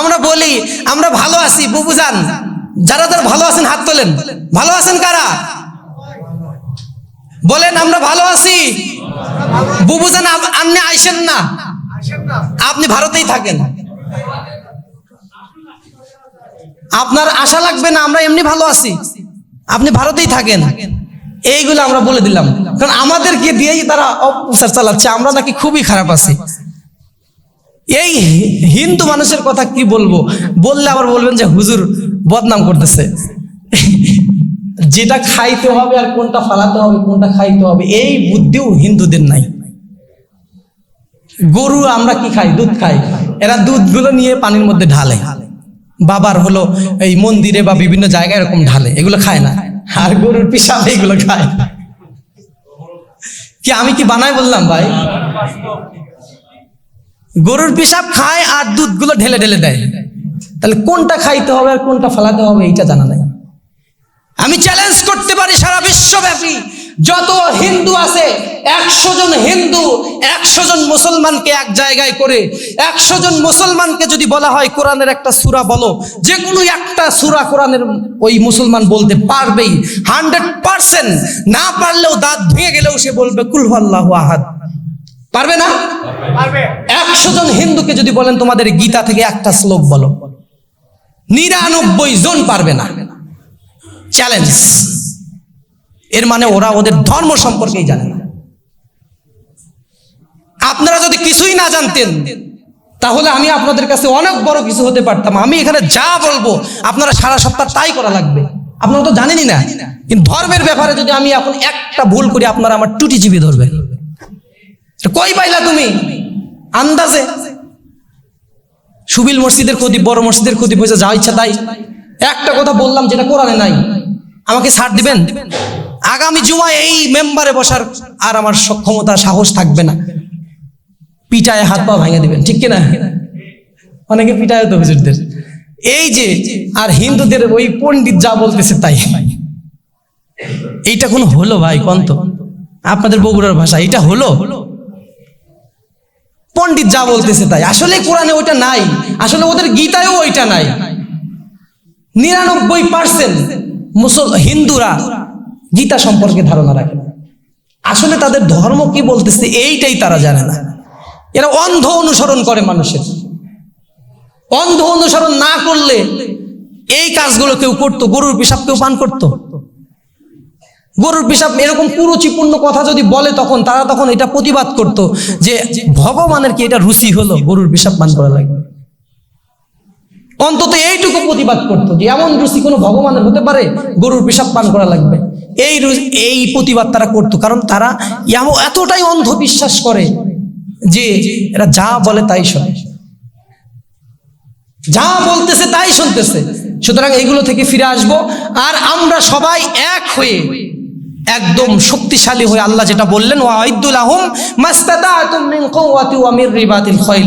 আমরা বলি, আমরা ভালো আছি, বুবু যান যারা যারা ভালো আছেন, হাত তোলেন। ভালো আছেন কারা? বলেন, আমরা ভালো আছি। বুবু যান আপনি আইসেন না। আপনি ভারতেই থাকেন। আপনার আশা লাগবে না, আমরা এমনি ভালো আছি। আপনি ভারতেই থাকেন। এইগুলো আমরা বলে দিলাম। কারণ আমাদেরকে দিয়েই তারা অপপ্রচার চালাচ্ছে, আমরা নাকি খুবই খারাপ আছি। এই হিন্দু মানুষের কথা কি বলব? বললে আবার বলবেন যে হুজুর বদনাম করতেছে। যেটা খাইতে হবে আর কোনটা ফালাতে হবে, কোনটা খাইতে হবে, এই বুদ্ধিও হিন্দুদের নাই। গরু আমরা কি খাই? দুধ খাই। এরা দুধগুলো নিয়ে পানির মধ্যে ঢালে। বাবার হলো এই মন্দিরে বা বিভিন্ন জায়গায় এরকম ঢালে, এগুলো খায় না। আর গরুর পিসাব এগুলো খায়। কি আমি কি বানাই বললাম ভাই? গরুর পিসাব খায় আর দুধগুলো ঢেলে ঢেলে দেয়। তাহলে কোনটা খাইতে হবে আর কোনটা ফেলাতে হবে এইটা জানা নাই। আমি চ্যালেঞ্জ করতে পারি সারা বিশ্বব্যাপী। যত হিন্দু আছে, একশো জন হিন্দু, একশো জন মুসলমানকে এক জায়গায় করে, একশো জন মুসলমানকে যদি বলা হয় কোরআনের একটা সুরা বলো যে কোনো একটা সুরা কোরআনের ওই মুসলমান বলতে পারবেই। হান্ড্রেড পার্সেন্ট না পারলেও দাঁত ভেঙে গেলেও সে বলবে কুলহাল্লাহ আহাদ। পারবে না? একশো জন হিন্দুকে যদি বলেন, তোমাদের গীতা থেকে একটা শ্লোক বলো। নিরানব্বই জন পারবে না। চ্যালেঞ্জ এর মানে ওরা ওদের ধর্ম সম্পর্কেই জানে না। আপনারা যদি কিছুই না জানতেন, তাহলে আমি আপনাদের কাছে অনেক বড় কিছু হতে পারতাম। আমি এখানে যা বলব, আপনারা সারা সপ্তাহ তাই করা লাগবে। আপনারা তো জানেনই না। কিন্তু ধর্মের ব্যাপারে যদি আমি এখন একটা ভুল করি, আপনারা আমার টুটি চিবি ধরবেন কই পাইলা তুমি? আন্দাজে। সুবিল মসজিদের ক্ষতি বড় মসজিদের ক্ষতি পয়সা যা ইচ্ছা তাই। একটা কথা বললাম যেটা কোরআনে নাই। আমাকে ছাড় দিবেন? আগামী জুমায় এই মেম্বারে বসার আর আমার সক্ষমতা সাহস থাকবে না। পিটায় হাত পা ভাঙে দিবেন, ঠিক কিনা? অনেকে পিটায় তো হুজুরদের। এই যে, আর হিন্দুদের ওই পণ্ডিত যা বলতেছে তাই। এইটা কোনো হলো ভাই, কন্ত? আপনাদের বগুড়ার ভাষা এটা হলো? পণ্ডিত যা বলতেছে তাই। আসলে কোরআনে ওইটা নাই। আসলে ওদের গীতায়ও ওইটা নাই। নিরানব্বই পার্সেন্ট মুসল, হিন্দুরা গীতা সম্পর্কে ধারণা রাখে আসলে তাদের ধর্ম কি বলতেছে এইটাই তারা জানে না। এরা অন্ধ অনুসরণ করে মানুষের। অন্ধ অনুসরণ না করলে এই কাজগুলো কেউ করতো, গরুর পেশাব কেউ পান করতো। গরুর পেশাব এরকম কুরুচিপূর্ণ কথা যদি বলে তখন তারা তখন এটা প্রতিবাদ করত যে ভগবানের কি এটা রুচি হলো গরুর পেশাব পান করা লাগবে? অন্তত এইটুকু প্রতিবাদ করতো যে এমন রুচি কোনো ভগবানের হতে পারে গরুর পেশাব পান করা লাগবে। এই এই প্রতিবাদ তারা করতো, কারণ তারা এতটাই অন্ধবিশ্বাস করে যে এরা যা বলে তাই শোনে। যা বলতেছে তাই শুনতেছে। সুতরাং এগুলো থেকে ফিরে আসব। আর আমরা সবাই এক হয়ে একদম শক্তিশালী হয়ে আল্লাহ যেটা বললেন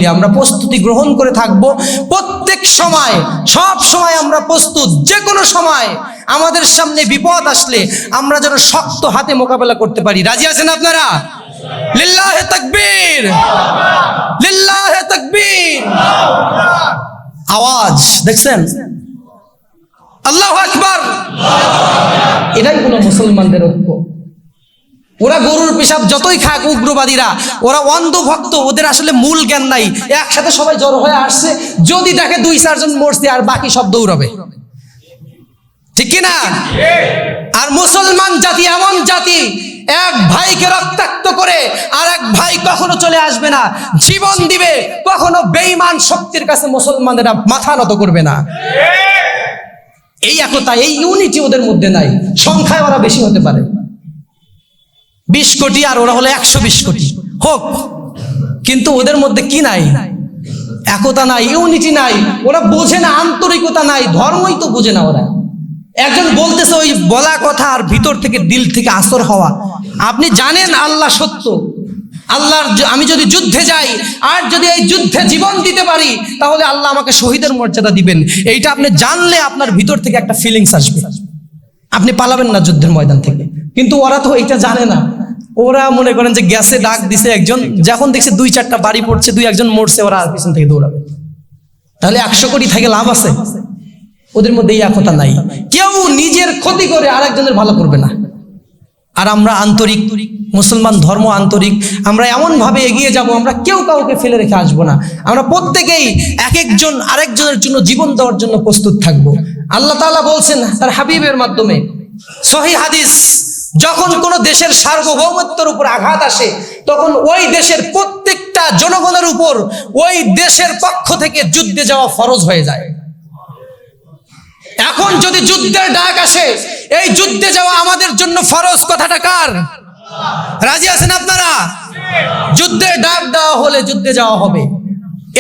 আমরা প্রস্তুতি গ্রহণ করে থাকব। প্রত্যেক সময়, সব সময় আমরা প্রস্তুত যে কোনো সময় আমাদের সামনে বিপদ আসলে আমরা যেন শক্ত হাতে মোকাবেলা করতে পারি। রাজি আছেন আপনারা? আওয়াজ, দেখছেন? আল্লাহ আকবার। এটাই হলো মুসলমানদের ঐক্য। ওরা গরুর পেশাব যতই খাক উগ্রবাদীরা, ওরা অন্ধ ভক্ত ওদের আসলে মূল জ্ঞান নাই। একসাথে সবাই জড়ো হয়ে আসছে, যদি দেখে দুই চারজন মরছে, আর বাকি সব দৌড়াবে। ঠিক কি না আর মুসলমান জাতি এমন জাতি, এক ভাইকে রক্তাক্ত করে আর এক ভাই কখনো চলে আসবে না। জীবন দিবে, কখনো বেঈমান শক্তির কাছে মুসলমানেরা মাথা নত করবে না। এই একতা, এই ইউনিটি ওদের মধ্যে নাই। সংখ্যায় ওরা বেশি হতে পারে। বিশ কোটি আর ওরা হলো একশো বিশ কোটি। হোক, কিন্তু ওদের মধ্যে কি নাই? একতা নাই ইউনিটি নাই। ওরা বোঝে না, আন্তরিকতা নাই। ধর্মই তো বোঝে না ওরা। একজন বলতেছে ওই বলা কথা আর ভিতর থেকে, দিল থেকে আসর হওয়া। আপনি জানেন আল্লাহ সত্য। আল্লাহর আমি যদি যুদ্ধে যাই, আর যদি এই যুদ্ধে জীবন দিতে পারি, তাহলে আল্লাহ আমাকে শহীদের মর্যাদা দিবেন। এইটা আপনি জানলে আপনার ভিতর থেকে একটা ফিলিংস আসবে। আপনি পালাবেন না যুদ্ধের ময়দান থেকে। কিন্তু ওরা তো এইটা জানে না। ওরা মনে করেন যে গ্যাসে ডাক দিছে একজন, যখন দেখছে দুই চারটা বাড়ি পড়ছে, দুই একজন মরছে, ওরা পিছন থেকে দৌড়াবে। তাহলে একশো কোটি থেকে লাভ আছে। ওদের মধ্যে এই একতা নাই। কেউ নিজের ক্ষতি করে আর একজনের ভালো করবে না। আর আমরা আন্তরিক মুসলমান ধর্ম আন্তরিক, আমরা এমন ভাবে এগিয়ে যাব, আমরা কেউ কাউকে ফেলে রেখে আসব না। আমরা প্রত্যেকেই এক একজন আরেকজনের জন্য জীবন দেওয়ার জন্য প্রস্তুত থাকব। আল্লাহ তাআলা বলছেন তার হাবিবের মাধ্যমে, সহি হাদিস, যখন কোন দেশের সার্বভৌমত্বের উপর আঘাত আসে, তখন ওই দেশের প্রত্যেকটা জনগণের উপর ওই দেশের পক্ষ থেকে যুদ্ধে যাওয়া ফরজ হয়ে যায়। এখন যদি যুদ্ধের ডাক আসে, এই যুদ্ধে যাওয়া আমাদের জন্য ফরজ কথাটা কার? রাজি আছেন আপনারা? যুদ্ধের ডাক দেওয়া হলে যুদ্ধে যাওয়া হবে।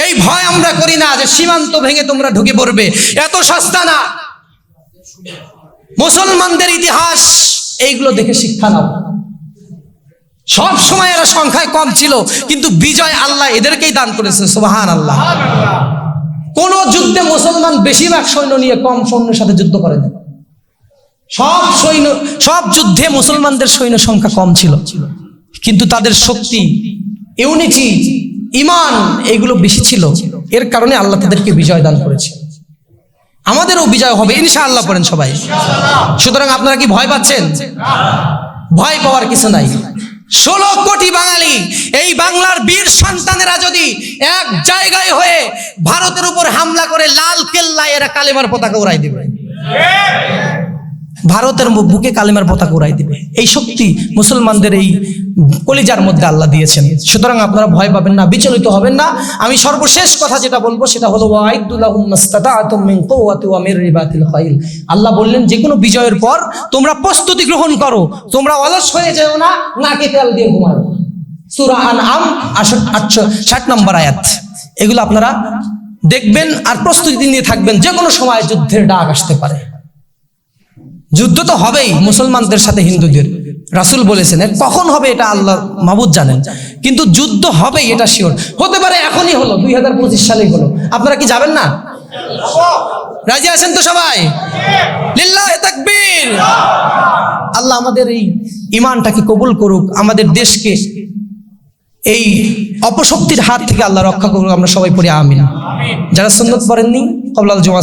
এই ভয় আমরা করি না যে সীমান্ত ভেঙে তোমরা ঢুকে পড়বে। এত সস্তা না। মুসলমানদের ইতিহাস, এইগুলো দেখে শিক্ষা নাও। সব সময় এরা সংখ্যায় কম ছিল, কিন্তু বিজয় আল্লাহ এদেরকেই দান করেছে সুবাহান আল্লাহ কোন যুদ্ধে মুসলমান বেশিরভাগ সৈন্য নিয়ে কম সৈন্যের সাথে যুদ্ধ করে না। সব সৈন্য, সব যুদ্ধে মুসলমানদের সৈন্য সংখ্যা কম ছিল। কিন্তু তাদের শক্তি, ইউনিটি, ইমান এগুলো বেশি ছিল। এর কারণে আল্লাহ তাদেরকে বিজয় দান করেছে। আমাদেরও বিজয় হবে ইনশা আল্লাহ পড়েন সবাই। সুতরাং আপনারা কি ভয় পাচ্ছেন? ভয় পাওয়ার কিছু নাই। ষোলো কোটি বাঙালি, এই বাংলার বীর সন্তানেরা যদি এক জায়গায় হয়ে ভারতের উপর হামলা করে লাল কেল্লায় এরা কালেমার পতাকা উড়াই দেবে। ভারতের বুকে কালেমার পতাকা উড়াই দিবে। এই শক্তি মুসলমানদের এই কলিজার মধ্যে আল্লাহ দিয়েছেন। সুতরাং আপনারা ভয় পাবেন না, বিচলিত হবেন না। আমি সর্বশেষ কথা যেটা বলব, সেটা হলো আল্লাহ বললেন যে কোনো বিজয়ের পর তোমরা প্রস্তুতি গ্রহণ করো। তোমরা অলস হয়ে যাও না, নাকে তেল দিয়ে ঘুমাও। সূরা আনআম আটশো, ষাট নম্বর আয়াত। এগুলো আপনারা দেখবেন আর প্রস্তুতি নিয়ে থাকবেন। যে কোনো সময় যুদ্ধের ডাক আসতে পারে। যুদ্ধ তো হবেই মুসলমানদের সাথে হিন্দুদের। রাসূল বলেছেন কখন হবে এটা আল্লাহ মাহবুদ জানেন। কিন্তু যুদ্ধ হবেই এটা শিওর হতে পারে এখনই হলো, দুই হাজার পঁচিশ সালেই হলো। আপনারা কি যাবেন না? রাজি আছেন তো সবাই? লিল্লাহে আল্লাহ আমাদের এই ইমানটাকে কবুল করুক, আমাদের দেশকে এই অপশক্তির হাত থেকে আল্লাহ রক্ষা করুক। আমরা সবাই পড়ি আমিন। যারা সুন্নত পড়েননি, কবলাল জমাজ